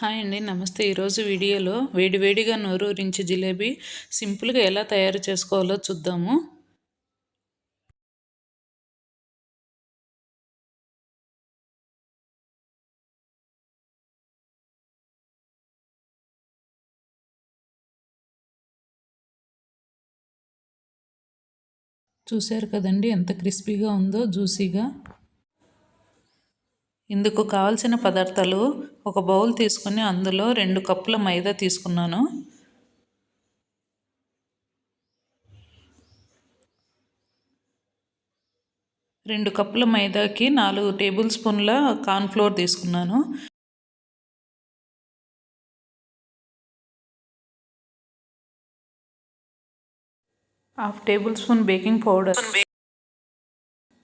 Hi అండి నమస్తే. ఈరోజు వీడియోలో వేడివేడిగా నోరూరించి జిలేబీ సింపుల్గా ఎలా తయారు చేసుకోవాలో చూద్దాము. చూశారు కదండి ఎంత క్రిస్పీగా ఉందో జ్యూసీగా. ఇందుకు కావలసిన పదార్థాలు ఒక బౌల్ తీసుకుని అందులో రెండు కప్పుల మైదా తీసుకున్నాను. రెండు కప్పుల మైదాకి నాలుగు టేబుల్ స్పూన్ల కార్న్ఫ్లోర్ తీసుకున్నాను. Half tablespoon baking powder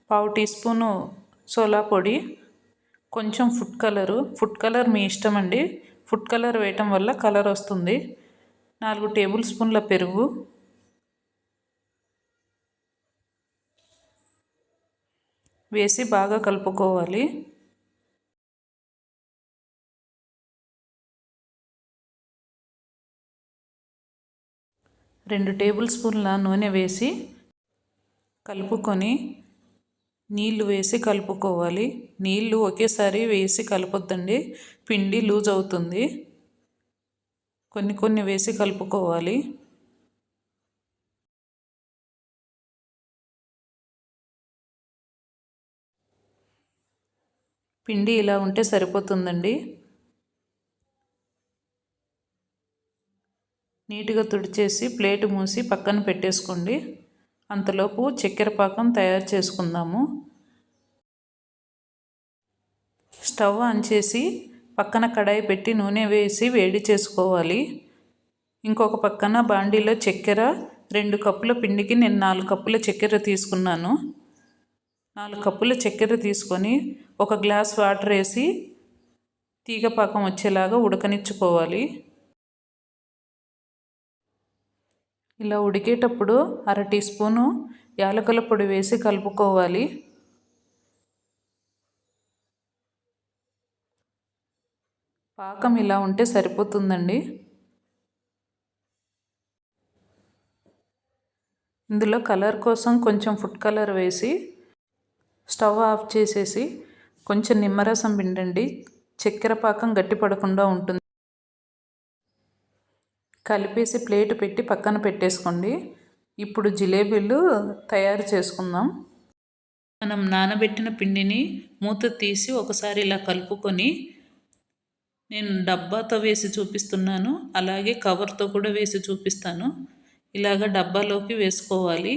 పావు టీ స్పూను సోలా పొడి కొంచెం ఫుడ్ కలరు ఫుడ్ కలర్ మీ ఇష్టం అండి. ఫుడ్ కలర్ వేయటం వల్ల కలర్ వస్తుంది. నాలుగు టేబుల్ స్పూన్ల పెరుగు. వేసి బాగా కలుపుకోవాలి. రెండు టేబుల్ స్పూన్ల నూనె వేసి కలుపుకొని నీళ్ళు వేసి కలుపుకోవాలి. నీళ్ళు ఒకేసారి వేసి కలపొద్దండి. పిండి లూజ్ అవుతుంది. కొన్ని కొన్ని వేసి కలుపుకోవాలి. పిండి ఇలా ఉంటే సరిపోతుందండి. నీట్గా తుడిచేసి ప్లేట్ మూసి పక్కన పెట్టేసుకోండి. అంతలోపు చక్కెర పాకం తయారు చేసుకుందాము. స్టవ్ ఆన్ చేసి పక్కన కడాయి పెట్టి నూనె వేసి వేడి చేసుకోవాలి. ఇంకొక పక్కన బాండీలో చక్కెర రెండు కప్పుల పిండికి నేను నాలుగు కప్పుల చక్కెర తీసుకున్నాను. నాలుగు కప్పుల చక్కెర తీసుకొని ఒక గ్లాస్ వాటర్ వేసి తీగ పాకం వచ్చేలాగా ఉడకనిచ్చుకోవాలి. ఇలా ఉడికేటప్పుడు అర టీ స్పూను యాలకుల పొడి వేసి కలుపుకోవాలి. పాకం ఇలా ఉంటే సరిపోతుందండి. ఇందులో కలర్ కోసం కొంచెం ఫుడ్ కలర్ వేసి స్టవ్ ఆఫ్ చేసేసి కొంచెం నిమ్మరసం పిండండి. చక్కెర పాకం గట్టి పడకుండా ఉంటుంది. కలిపేసి ప్లేట్ పెట్టి పక్కన పెట్టేసుకోండి. ఇప్పుడు జిలేబీలు తయారు చేసుకుందాం. మనం నానబెట్టిన పిండిని మూత తీసి ఒకసారి ఇలా కలుపుకొని నేను డబ్బాతో వేసి చూపిస్తున్నాను. అలాగే కవర్తో కూడా వేసి చూపిస్తాను. ఇలాగ డబ్బాలోకి వేసుకోవాలి.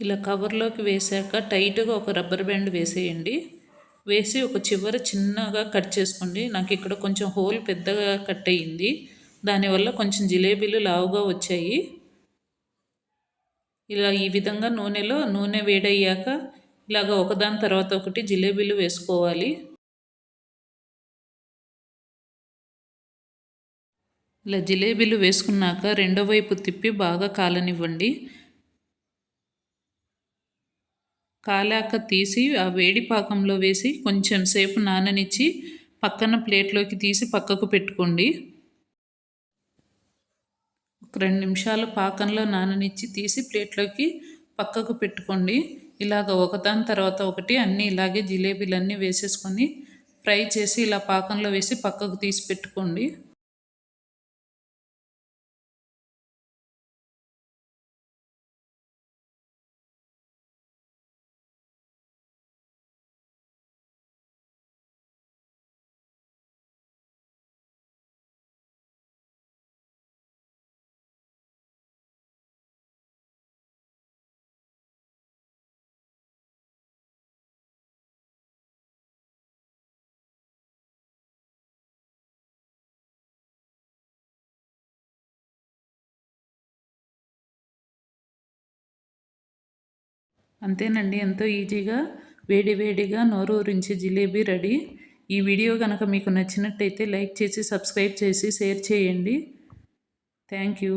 ఇలా కవర్లోకి వేసాక టైట్గా ఒక రబ్బర్ బ్యాండ్ వేసేయండి. వేసి ఒక చివర చిన్నగా కట్ చేసుకోండి. నాకు ఇక్కడ కొంచెం హోల్ పెద్దగా కట్ అయ్యింది. దానివల్ల కొంచెం జిలేబీలు లావుగా వచ్చాయి. ఇలా ఈ విధంగా నూనెలో నూనె వేడయ్యాక ఇలాగ ఒకదాని తర్వాత ఒకటి జిలేబీలు వేసుకోవాలి. ఇలా జిలేబీలు వేసుకున్నాక రెండో వైపు తిప్పి బాగా కాలనివ్వండి. కాలాక తీసి ఆ వేడి పాకంలో వేసి కొంచెం సేపు నాననిచ్చి పక్కన ప్లేట్లోకి తీసి పక్కకు పెట్టుకోండి. ఒక రెండు నిమిషాలు పాకంలో నాననిచ్చి తీసి ప్లేట్లోకి పక్కకు పెట్టుకోండి. ఇలాగ ఒకదాని తర్వాత ఒకటి అన్నీ ఇలాగే జిలేబీలన్నీ వేసేసుకొని ఫ్రై చేసి ఇలా పాకంలో వేసి పక్కకు తీసి పెట్టుకోండి. అంతేనండి ఎంతో ఈజీగా వేడి వేడిగా నోరూరించి జిలేబీ రెడీ. ఈ వీడియో కనుక మీకు నచ్చినట్టయితే లైక్ చేసి సబ్స్క్రైబ్ చేసి షేర్ చేయండి. Thank you.